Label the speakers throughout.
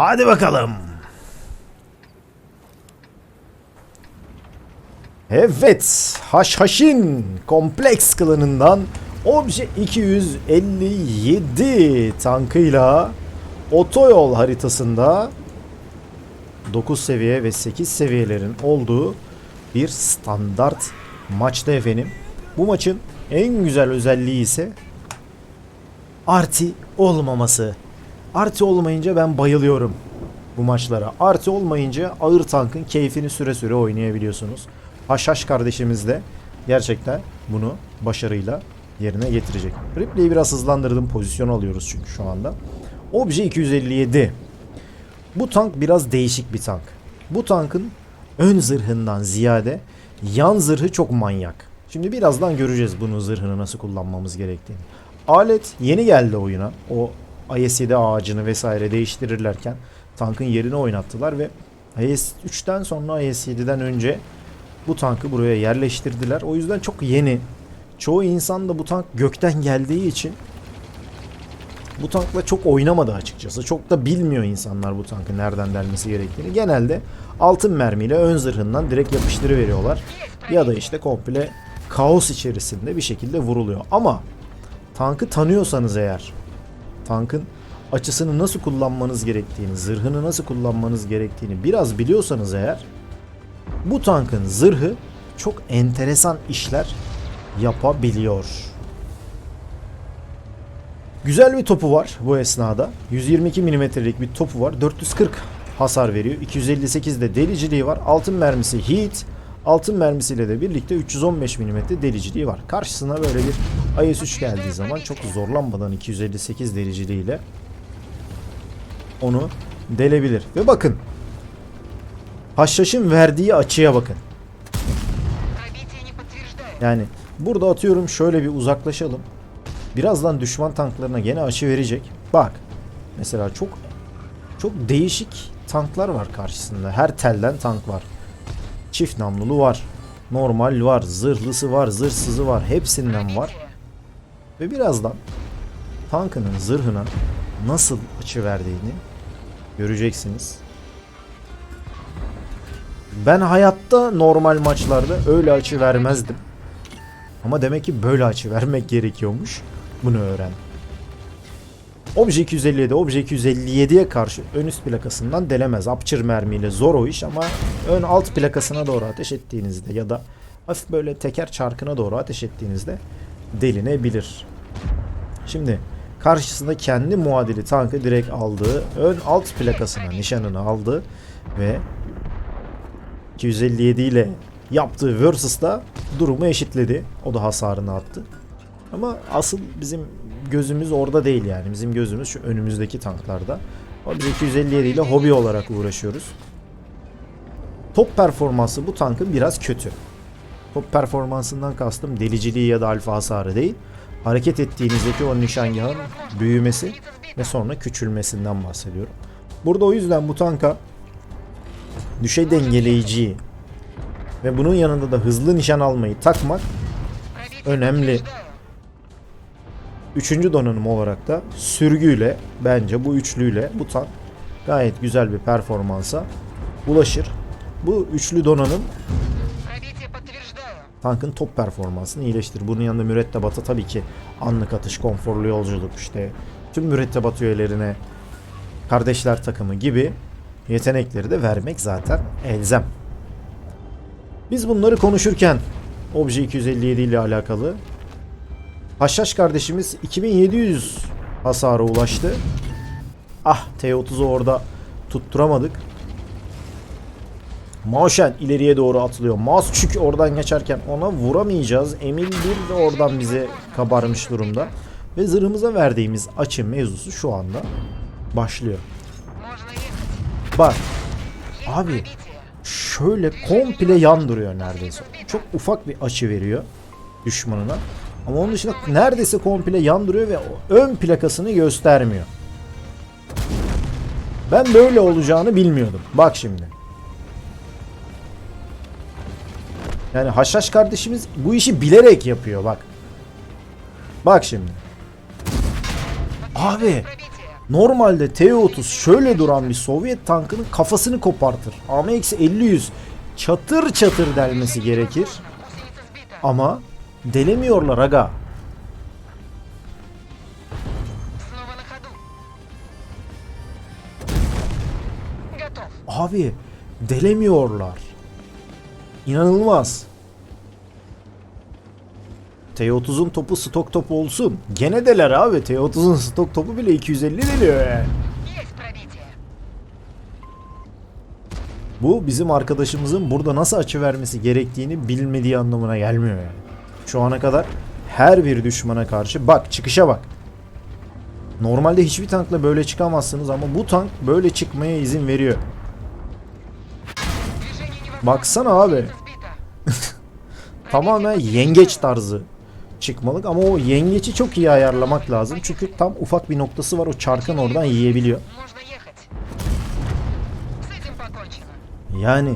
Speaker 1: Hadi bakalım. Evet, Haşhaş'in kompleks klanından Obje 257 tankıyla otoyol haritasında 9 seviye ve 8 seviyelerin olduğu bir standart maçta efendim. Bu maçın en güzel özelliği ise arti olmaması. Arti olmayınca ben bayılıyorum bu maçlara. Arti olmayınca ağır tankın keyfini süre süre oynayabiliyorsunuz. Haşhaş kardeşimiz de gerçekten bunu başarıyla yerine getirecek. Ripley'i biraz hızlandırdım. Pozisyon alıyoruz çünkü şu anda. Obje 257. Bu tank biraz değişik bir tank. Bu tankın ön zırhından ziyade yan zırhı çok manyak. Şimdi birazdan göreceğiz bunun zırhını nasıl kullanmamız gerektiğini. Alet yeni geldi oyuna. O IS-7 ağacını vesaire değiştirirlerken tankın yerini oynattılar ve IS-3'ten sonra IS-7'den önce bu tankı buraya yerleştirdiler. O yüzden çok yeni. Çoğu insan da bu tank gökten geldiği için bu tankla çok oynamadı açıkçası. Çok da bilmiyor insanlar bu tankın nereden delmesi gerektiğini. Genelde altın mermiyle ön zırhından direkt yapıştırıveriyorlar. Ya da işte komple kaos içerisinde bir şekilde vuruluyor. Ama tankı tanıyorsanız eğer tankın açısını nasıl kullanmanız gerektiğini, zırhını nasıl kullanmanız gerektiğini biraz biliyorsanız eğer bu tankın zırhı çok enteresan işler yapabiliyor. Güzel bir topu var bu esnada. 122 milimetrelik bir topu var. 440 hasar veriyor. 258 de deliciliği var. Altın mermisi Heat. Altın mermisiyle de birlikte 315 mm deliciliği var. Karşısına böyle bir IS-3 geldiği zaman çok zorlanmadan 258 deliciliğiyle onu delebilir. Ve bakın haşhaşın verdiği açıya bakın. Yani burada atıyorum şöyle bir uzaklaşalım. Birazdan düşman tanklarına gene açı verecek. Bak mesela çok çok değişik tanklar var karşısında. Her telden tank var. Çift namlulu var. Normal var. Zırhlısı var. Zırhsızı var. Hepsinden var. Ve birazdan tankının zırhına nasıl açı verdiğini göreceksiniz. Ben hayatta normal maçlarda öyle açı vermezdim. Ama demek ki böyle açı vermek gerekiyormuş. Bunu öğren. Obje 257, Obje 257'ye karşı ön üst plakasından delemez. Apçır mermiyle zor o iş ama ön alt plakasına doğru ateş ettiğinizde ya da hafif böyle teker çarkına doğru ateş ettiğinizde delinebilir. Şimdi karşısında kendi muadili tankı direkt aldığı ön alt plakasına nişanını aldı ve 257 ile yaptığı Versus'ta durumu eşitledi. O da hasarını attı. Ama asıl bizim gözümüz orada değil yani. Bizim gözümüz şu önümüzdeki tanklarda. Ama 257 ile hobi olarak uğraşıyoruz. Top performansı bu tankın biraz kötü. Top performansından kastım deliciliği ya da alfa hasarı değil. Hareket ettiğinizdeki o nişangahın büyümesi ve sonra küçülmesinden bahsediyorum. Burada o yüzden bu tanka düşey dengeleyiciyi ve bunun yanında da hızlı nişan almayı takmak önemli Üçüncü donanım olarak da sürgüyle bence bu üçlüyle bu tank gayet güzel bir performansa ulaşır. Bu üçlü donanım tankın top performansını iyileştirir. Bunun yanında mürettebatı tabii ki anlık atış, konforlu yolculuk işte tüm mürettebat üyelerine kardeşler takımı gibi yetenekleri de vermek zaten elzem. Biz bunları konuşurken Obje 257 ile alakalı Haşhaş kardeşimiz 2700 hasara ulaştı. Ah T30'u orada tutturamadık. Mauşen ileriye doğru atılıyor. Mazçük oradan geçerken ona vuramayacağız. Emil bir de oradan bize kabarmış durumda. Ve zırhımıza verdiğimiz açı mevzusu şu anda başlıyor. Bak. Abi şöyle komple yan duruyor neredeyse. Çok ufak bir açı veriyor düşmanına. Ama onun dışında neredeyse komple yandırıyor ve ön plakasını göstermiyor. Ben böyle olacağını bilmiyordum. Bak şimdi. Yani Haşhaş kardeşimiz bu işi bilerek yapıyor bak. Bak şimdi. Abi normalde T-30 şöyle duran bir Sovyet tankının kafasını kopartır. AMX-50-100 çatır çatır delmesi gerekir. Ama Delemiyorlar aga. Abi delemiyorlar. İnanılmaz. T30'un topu stok topu olsun. Gene deler abi. T30'un stok topu bile 250 deliyor yani. Bu bizim arkadaşımızın burada nasıl açı vermesi gerektiğini bilmediği anlamına gelmiyor yani. Şu ana kadar her bir düşmana karşı. Bak çıkışa bak. Normalde hiçbir tankla böyle çıkamazsınız ama bu tank böyle çıkmaya izin veriyor. Baksana abi. Tamamen yengeç tarzı çıkmalık ama o yengeci çok iyi ayarlamak lazım. Çünkü tam ufak bir noktası var o çarkın oradan yiyebiliyor. Yani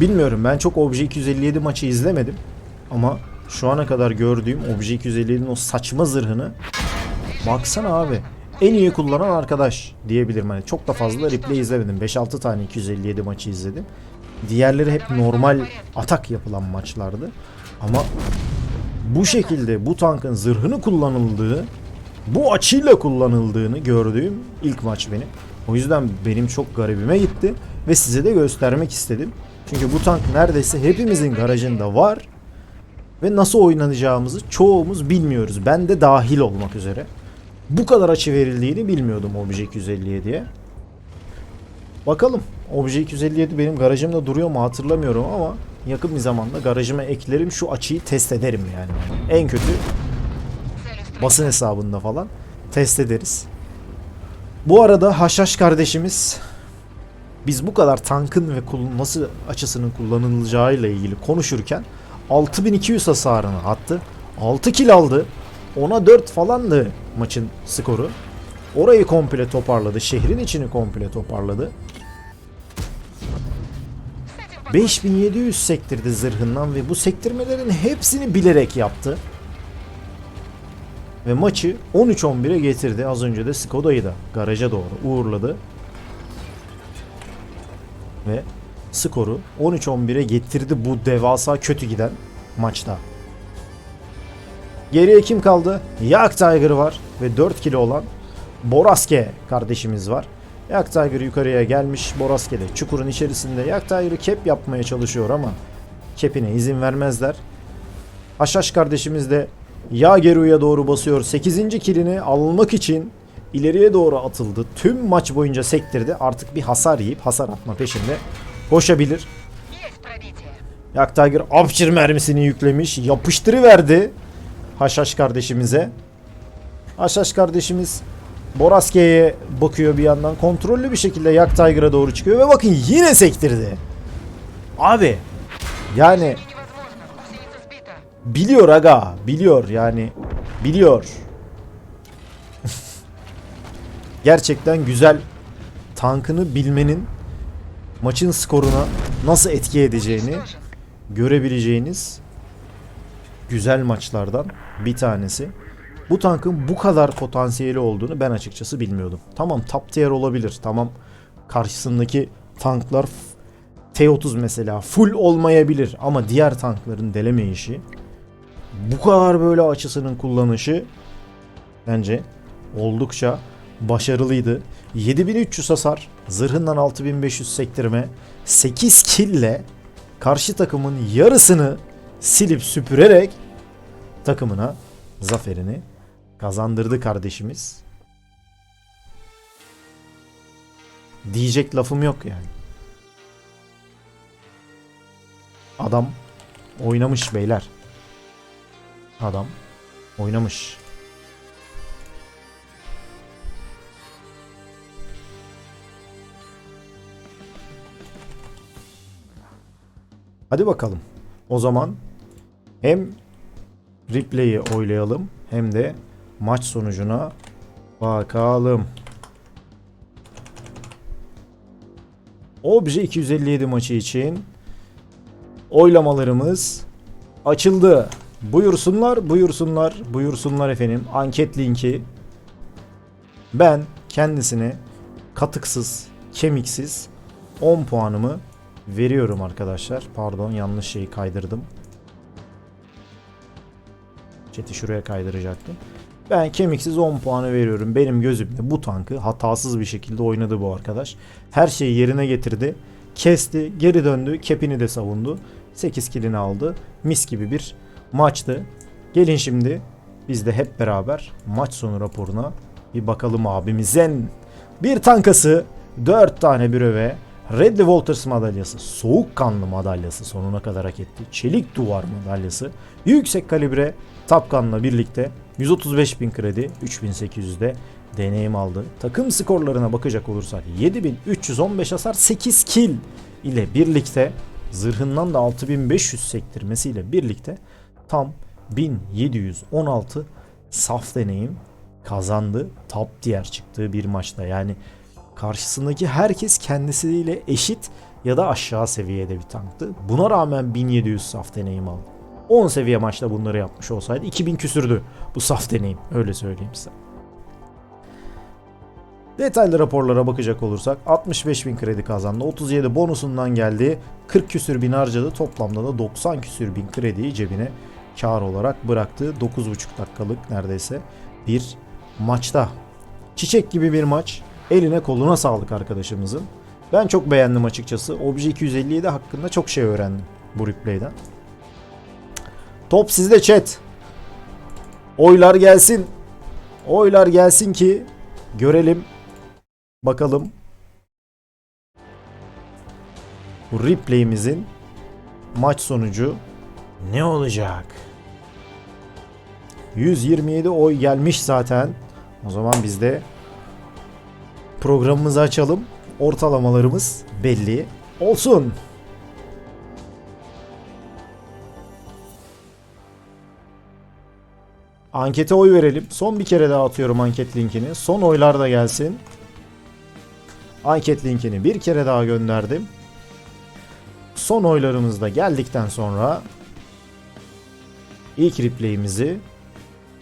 Speaker 1: bilmiyorum ben çok Obje 257 maçı izlemedim ama şu ana kadar gördüğüm Obje 257'nin o saçma zırhını baksana abi en iyi kullanan arkadaş diyebilirim. Hani çok da fazla replay izlemedim. 5-6 tane 257 maçı izledim. Diğerleri hep normal atak yapılan maçlardı. Ama bu şekilde bu tankın zırhını kullanıldığı, bu açıyla kullanıldığını gördüğüm ilk maç benim. O yüzden benim çok garibime gitti ve size de göstermek istedim. Çünkü bu tank neredeyse hepimizin garajında var. Ve nasıl oynanacağımızı çoğumuz bilmiyoruz. Ben de dahil olmak üzere. Bu kadar açı verildiğini bilmiyordum Obje 257'ye. Bakalım. Obje 257 benim garajımda duruyor mu hatırlamıyorum ama yakın bir zamanda garajıma eklerim şu açıyı test ederim yani. En kötü basın hesabında falan test ederiz. Bu arada Haşhaş kardeşimiz biz bu kadar tankın ve nasıl açısının kullanılacağıyla ilgili konuşurken 6200 hasarını attı. 6 kill aldı. Ona 4 falandı maçın skoru. Orayı komple toparladı. Şehrin içini komple toparladı. 5700 sektirdi zırhından ve bu sektirmelerin hepsini bilerek yaptı. Ve maçı 13-11'e getirdi. Az önce de Skoda'yı da garaja doğru uğurladı. Ve skoru 13-11'e getirdi bu devasa kötü giden maçta. Geriye kim kaldı? Yak Tiger var ve 4 kilo olan Boraske kardeşimiz var. Yak Tiger yukarıya gelmiş. Boraske de çukurun içerisinde Yak Tiger'ı kep yapmaya çalışıyor ama kepine izin vermezler. Haşhaş kardeşimiz de Yageru'ya doğru basıyor. 8. kilini almak için ileriye doğru atıldı. Tüm maç boyunca sektirdi. Artık bir hasar yiyip hasar atma peşinde koşabilir. Yak Tiger Upshir mermisini yüklemiş. Yapıştırıverdi Haşhaş kardeşimize. Haşhaş kardeşimiz Boraske'ye bakıyor bir yandan. Kontrollü bir şekilde Yak Tiger'a doğru çıkıyor ve bakın yine sektirdi. Abi yani biliyor aga biliyor yani biliyor gerçekten güzel tankını bilmenin maçın skoruna nasıl etki edeceğini görebileceğiniz güzel maçlardan bir tanesi. Bu tankın bu kadar potansiyeli olduğunu ben açıkçası bilmiyordum. Tamam top tier olabilir. Tamam karşısındaki tanklar T-30 mesela full olmayabilir ama diğer tankların delemeyişi bu kadar böyle açısının kullanışı bence oldukça başarılıydı. 7300 hasar, zırhından 6500 sektirme, 8 kille karşı takımın yarısını silip süpürerek takımına zaferini kazandırdı kardeşimiz. Diyecek lafım yok yani. Adam oynamış beyler. Adam oynamış. Hadi bakalım. O zaman hem replay'i oylayalım hem de maç sonucuna bakalım. Obje 257 maçı için oylamalarımız açıldı. Buyursunlar, buyursunlar, buyursunlar efendim. Anket linki Ben kendisine katıksız, kemiksiz 10 puanımı veriyorum arkadaşlar. Pardon yanlış şeyi kaydırdım. Chat'i şuraya kaydıracaktım. Ben kemiksiz 10 puanı veriyorum. Benim gözümde bu tankı hatasız bir şekilde oynadı bu arkadaş. Her şeyi yerine getirdi. Kesti, geri döndü, kepini de savundu. 8 kilini aldı. Mis gibi bir maçtı. Gelin şimdi biz de hep beraber maç sonu raporuna bir bakalım abimizin. Bir tankası, 4 tane büröve, Red Walters madalyası, soğukkanlı madalyası sonuna kadar hak etti. Çelik duvar madalyası, yüksek kalibre Tapkan'la birlikte 135 bin kredi, 3800'de deneyim aldı. Takım skorlarına bakacak olursak 7315 hasar 8 kill ile birlikte zırhından da 6500 sektirmesiyle birlikte tam 1716 saf deneyim kazandı. Top tier çıktığı bir maçta. Yani karşısındaki herkes kendisiyle eşit ya da aşağı seviyede bir tanktı. Buna rağmen 1700 saf deneyim aldı. 10 seviye maçta bunları yapmış olsaydı 2000 küsürdü bu saf deneyim. Öyle söyleyeyim size. Detaylı raporlara bakacak olursak 65 bin kredi kazandı. 37 bonusundan geldi. 40 küsür bin harcadı. Toplamda da 90 küsür bin krediyi cebine kar olarak bıraktı. 9,5 dakikalık neredeyse bir maçta. Çiçek gibi bir maç. Eline koluna sağlık arkadaşımızın. Ben çok beğendim açıkçası. Obje 257 hakkında çok şey öğrendim bu replay'den. Top sizde chat. Oylar gelsin. Oylar gelsin ki görelim. Bakalım. Bu replay'imizin maç sonucu ne olacak? 127 oy gelmiş zaten. O zaman biz de programımızı açalım. Ortalamalarımız belli olsun. Ankete oy verelim. Son bir kere daha atıyorum anket linkini. Son oylar da gelsin. Anket linkini bir kere daha gönderdim. Son oylarımız da geldikten sonra ilk replay'imizi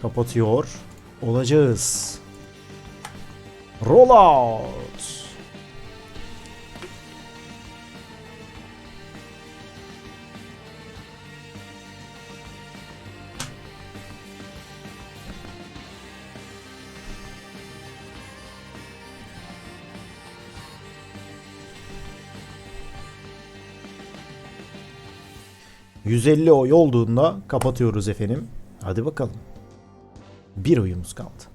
Speaker 1: kapatıyor olacağız. Rollout. ...150 oy olduğunda kapatıyoruz efendim. Hadi bakalım. Bir oyumuz kaldı.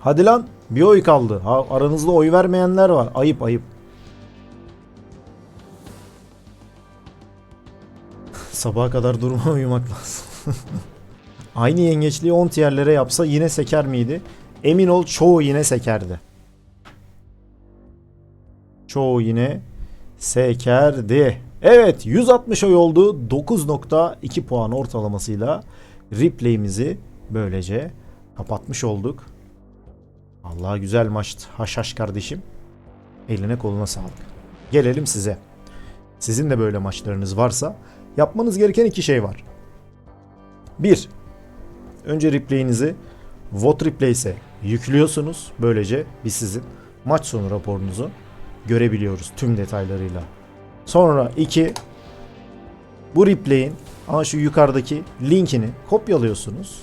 Speaker 1: Hadi lan bir oy kaldı. Ha, aranızda oy vermeyenler var. Ayıp ayıp. Sabaha kadar durma uyumak lazım. Aynı yengeçliği 10 tierlere yapsa yine seker miydi? Emin ol çoğu yine sekerdi. Çoğu yine sekerdi. Evet 160 oy oldu. 9.2 puan ortalamasıyla replay'imizi böylece kapatmış olduk. Allah güzel maçtı. Haşhaş kardeşim. Eline koluna sağlık. Gelelim size. Sizin de böyle maçlarınız varsa yapmanız gereken iki şey var. Bir, önce replay'inizi Vote Replace'e yüklüyorsunuz. Böylece biz sizin maç sonu raporunuzu görebiliyoruz tüm detaylarıyla. Sonra iki, bu replay'in ama şu yukarıdaki linkini kopyalıyorsunuz.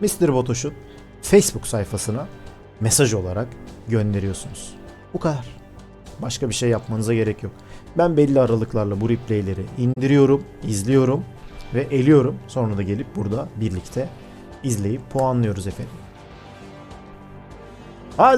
Speaker 1: Mr. Botoş'un Facebook sayfasına mesaj olarak gönderiyorsunuz. Bu kadar. Başka bir şey yapmanıza gerek yok. Ben belli aralıklarla bu replayleri indiriyorum, izliyorum ve eliyorum. Sonra da gelip burada birlikte izleyip puanlıyoruz efendim.